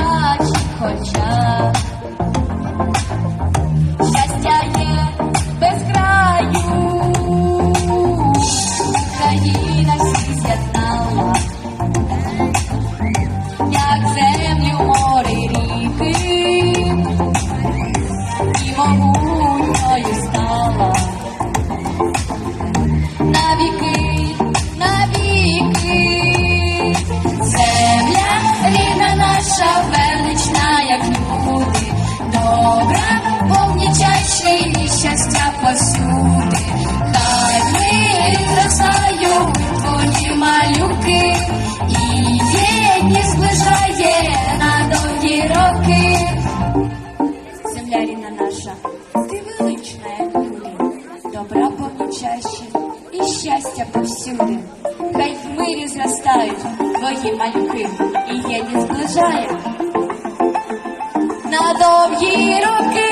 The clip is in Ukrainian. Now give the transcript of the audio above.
плач, хоча. і єдність зближає на довгі роки. Земля наша, ти велична, люди, добра помічаще і щастя повсюди. Хай в мирі зростають твої малюки, і єдність зближає на довгі роки.